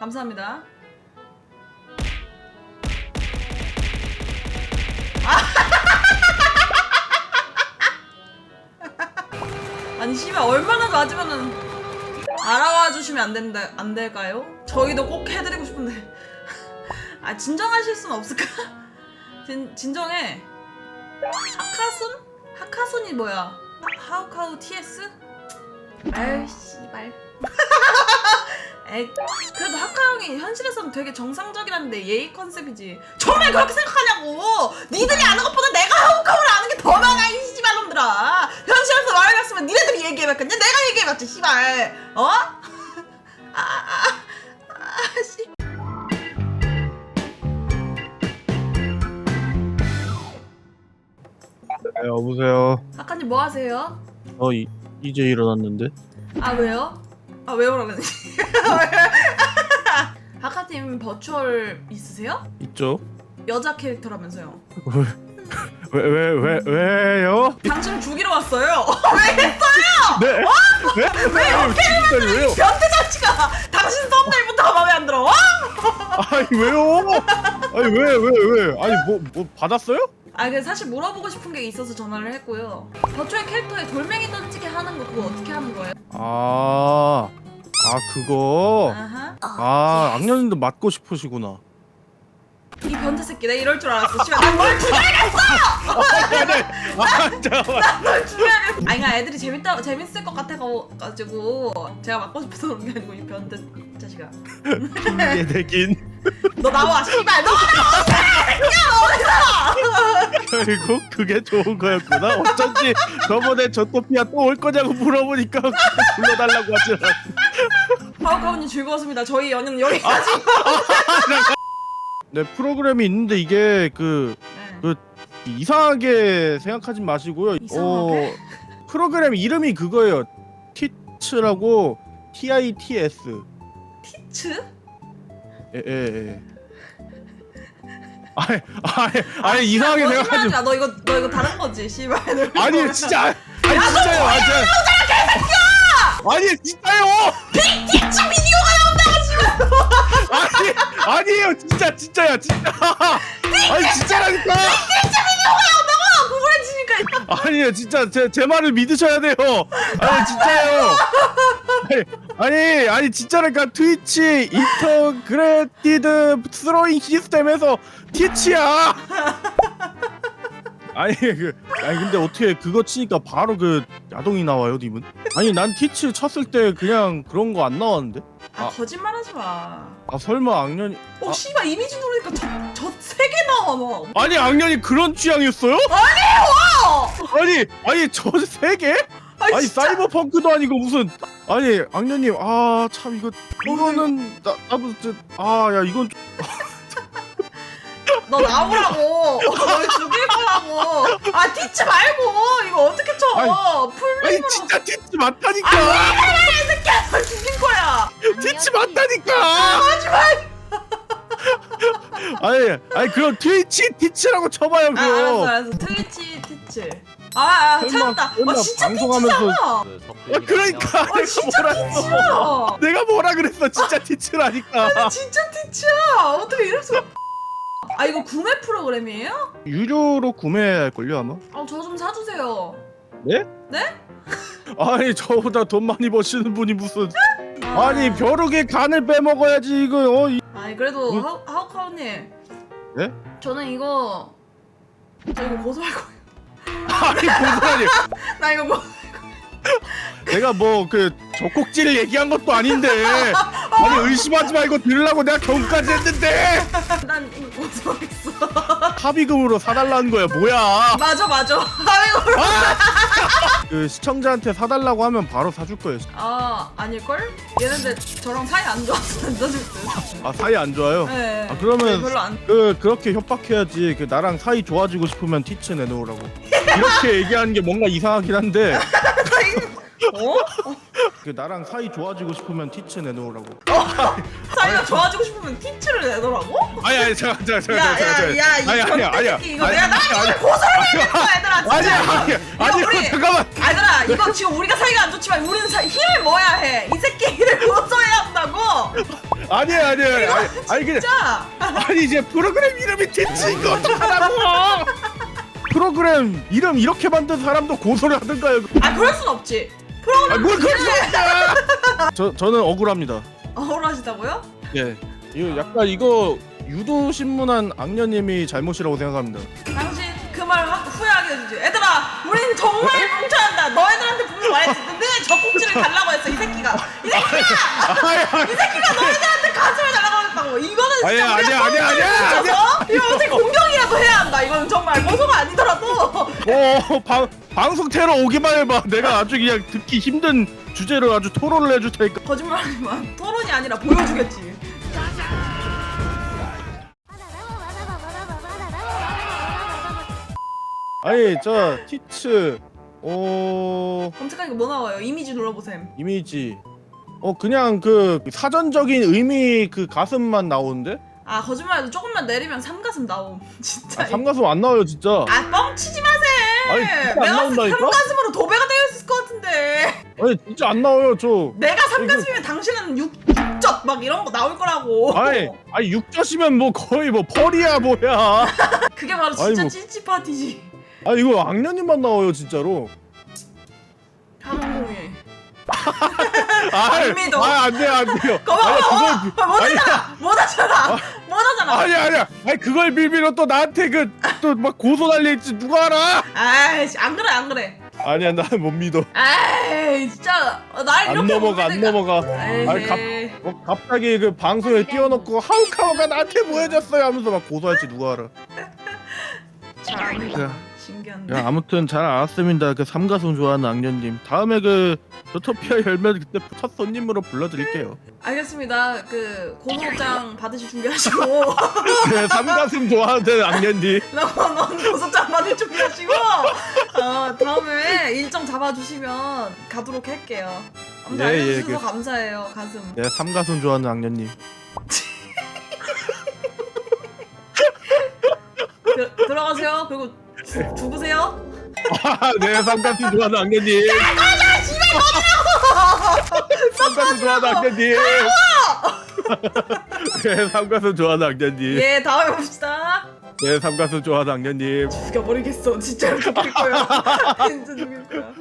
감사합니다. 아! 아니 씨발 얼마나 맞으면은 알아와 주시면 안 된다 안 될까요? 저희도 꼭 해드리고 싶은데 아 진정하실 순 없을까? 진 진정해 하카순? 하카순이 뭐야? 하우카우 TS? 아유 씨발 에이 그래도 하카 형이 현실에서는 되게 정상적이라는데 예의 컨셉이지 정말 그렇게 생각하냐고 니들이 아는 것보다 내가 하우카우를 아는 게 더 많아 이 씨발놈들아 현실에서 말을 했으면 니네들이 얘기해봤겠냐 내가 얘기해봤지 씨발 어? 아 아 아 아, 씨. 네, 여보세요. 하카님 뭐 하세요? 어 이, 이제 일어났는데. 아 왜요? 아 왜요 그러는지 하카님 버추얼 있으세요? 있죠? 여자 캐릭터라면서요 왜 왜 왜 왜, 요 당신을 죽이러 왔어요 왜 네. 왜? 왜? 왜? 왜요? 변태 자치가 당신 썸네일부터 마음에 안 들어 어? 아니 왜요? 아니 왜 왜 왜, 아니 뭐 뭐 받았어요? 아, 그 사실 물어보고 싶은 게 있어서 전화를 했고요. 버추얼 캐릭터에 돌멩이 던지게 하는 거 그거 어떻게 하는 거예요? 아. 아 그거 아하. 아 악녀님도 맞고 싶으시구나 이 변태 새끼 내가 이럴 줄 알았어. 씨발 난널 죽여야겠어. 아 잠깐만 널 죽여야겠어. 아니 그냥 애들이 재밌다 재밌을 것 같아 가지고 제가 맞고 싶어서 그런 게 아니고 이 변태 자식아. 이게 되긴 너 나와 씨발 너 나와 결국 그게 좋은 거였구나 어쩐지 저번에 저토피아 또 올 거냐고 물어보니까 불러달라고 하지 않았어 파워카운님 즐거웠습니다. 저희 연애는 여기까지. 네 프로그램이 있는데 이게 그 네. 이상하게 생각하지 마시고요. 이상하게? 어, 프로그램 이름이 그거예요. 티츠라고 T I T S. 티츠? 예, 예, 예. 아니, 아니, 아니 이상하게 거짓말하지 생각하지. 마. 너 이거 너 이거 다른 거지 씨발. 아니 진짜, 아니 진짜요, 아니 진짜. 아니 진짜요. 티츠 비디오가 아니 아니에요, 진짜 진짜야, 진짜. 아니 진짜라니까. 나온다고 아니에요, 진짜 제, 제 말을 믿으셔야 돼요. 아니 진짜요. 아니, 아니, 진짜라니까 트위치 인터그레티드 스로잉 시스템에서 티치야. 아니 그 아니 근데 어떻게 그거 치니까 바로 그 야동이 나와요, 님은? 아니 난 티치 쳤을 때 그냥 그런 거 안 나왔는데. 아, 아. 거짓말하지 마. 아 설마 악년이 어 아. 씨발 이미지 누르니까 저저세 개 나와 너. 아니 악년이 그런 취향이었어요? 어! 아니 아니 저 세 개? 아니, 아니 진짜. 사이버 펑크도 아니고 무슨 아니 악녀님 아 참 이거 이거는 나 나도 아야 이건 좀- 너 나오라고. 널 거라고. 아 티치 말고 이거 어떻게 쳐? 아니, 풀 아니 진짜 티치 맞다니까 이 새끼야 널 죽일 거야. 티치 맞다니까 하지마. 아니 아니 그럼 트위치 티치라고 쳐봐요 아 알았어 그럼 알았어. 트위치 티치. 아, 아 설마- 찾았다. 설마 아 진짜 방송하면서- 티치잖아. 아, 그러니까 아 내가 진짜 뭐라 했어 티치야. 내가 뭐라 그랬어 진짜 티치라니까 진짜 티치야. 어떻게 이럴 수가? 아 이거 구매 프로그램이에요? 유료로 구매할걸요 아마 아 저 좀 사주세요. 네? 네? 아니 저보다 돈 많이 버시는 분이 무슨 아. 아니 벼룩의 간을 빼먹어야지 이거 어 이- 아니 그래도 뭐? 하우, 하우카우님 네? 저는 이거 저 이거 고소할 거예요 아니 고사님 나 이거 고... 내가 뭐 그 젖꼭지를 얘기한 것도 아닌데 아니 의심하지 말고 들으려고 내가 경까지 했는데. 난 이거 고소하겠어. 합의금으로 사달라는 거야 뭐야. 맞아 맞아. 아이고 그 시청자한테 사달라고 하면 바로 사줄 거예요. 아 아닐걸? 얘네들 저랑 사이 안 좋아서 안 사줄 듯. 아 사이 안 좋아요? 네. 아, 그러면- 별로 안그 그렇게 협박해야지 그 나랑 사이 좋아지고 싶으면 티치 내놓으라고. 이렇게 얘기하는 게 뭔가 이상하긴 한데. 어? 그 나랑 사이 좋아지고 싶으면 티치 내놓으라고. 사이가 좋아지고 싶으면 티츠를 내더라고? 아니 아니 잠깐 잠깐 잠깐 잠깐 야야야 이 아니 아니 아니야. 새끼 이거 아니, 내가 나 아니, 이거 고소를 해야겠어 얘들아 진짜. 아니야 아니야. 이거 아니야 우리- 잠깐만. 아들아 이거 지금 우리가 사이가 안 좋지만 우리는 사, 힘을 모아야 해이 새끼를 고소해야 한다고. 아니에요 아니에요 아니, 아니 그냥 진짜. 아니 이제 프로그램 이름이 티치인 거 어떡하라고. 프로그램 이름 이렇게 만든 사람도 고소를 하던가요? 아 그럴 순 없지 아 뭘 그럴 수 없다 저, 저는 억울합니다. 억울하시다고요? 예. 이거 약간 이거 유도 신문한 악녀님이 잘못이라고 생각합니다. 당신 그 말 후회하게 해주지. 얘들아 우린 정말 뭉쳐야 한다. 너희들한테 분명 말했는데 저 꼭지를 달라고 했어 이 새끼가? 이 새끼가! 이 새끼가 너희들한테 가슴을 달라고 했다고. 이거는 진짜 아니, 우리가 아니, 아니, 아니, 꽁꽁 뭉쳐서 이거 어떻게 공격이라도 해야 한다. 이건 정말 고소가 아니더라도 어, 방, 방송 테러 오기만 해봐. 내가 아주 그냥 듣기 힘든 주제로 아주 토론을 해줄 테니까. 거짓말하지 마 토론이 아니라 보여주겠지 아니, 저 티츠, 어, 검색하니까 뭐 나와요 이미지 눌러보셈 이미지. 어, 그냥 그 사전적인 의미 그 가슴만 나오는데? 아 거짓말해도 조금만 내리면 삼가슴 나옴 진짜 아, 삼가슴 안 나와요, 진짜. 아 아니, 진짜 안 내가 나온다니까? 삼가슴으로 도배가 되어 있을 것 같은데 아니, 진짜 안 나와요, 저. 내가 삼가슴이면 당신은 육, 육젓 막 이런 거 나올 거라고 아니, 아니, 육젓이면 뭐 거의 뭐 펄이야, 뭐야. 그게 바로 아니, 진짜 뭐. 찌찌 파티지 아, 이거 악녀님만 나와요, 진짜로. 한홍공이 아, 안 믿어. 아, 안 돼요, 안 돼요. 거봐 아니, 거봐 그걸, 못하잖아 못하잖아 못하잖아 아니 아니야. 아니 그걸 빌비로 또 나한테 그 또 막 고소 달릴지 누가 알아? 아이씨 안 그래 안 그래 아니야 난못 믿어. 아이 진짜 날안 이렇게 넘어가 안. 넘어가. 에이 아니, 갑- 뭐 갑자기 그 방송에 띄워놓고 하우카우가 나한테 뭐 해줬어요 하면서 막 고소할지 누가 알아. 잘합니다 야, 신기한데 야 아무튼 잘 알았습니다. 그 삼가슴 좋아하는 악녀님. 다음에 그 조토피아 열면 그때 첫 손님으로 불러드릴게요. 알겠습니다 그 고소장 받으실 준비하시고 네, 삼가슴 좋아하는 악녀님. 넌 고소장 받을 준비하시고 어, 다음에 일정 잡아주시면 가도록 할게요 아무튼 예, 예, 알려주셔서 그- 감사해요 가슴 네, 삼가슴 좋아하는 악녀님. 들, 들어가세요 그리고 죽- 죽으세요 아, 네, 삼가슴 좋아하는 악녀님. 삼가슴 좋아하는 악녀님. 네, 삼가슴 좋아하는 악녀님. 예 다음에 봅시다 네, 삼가슴 좋아하는 악녀님. 죽여버리겠어 진짜로 죽일 거야 진짜 죽일 거야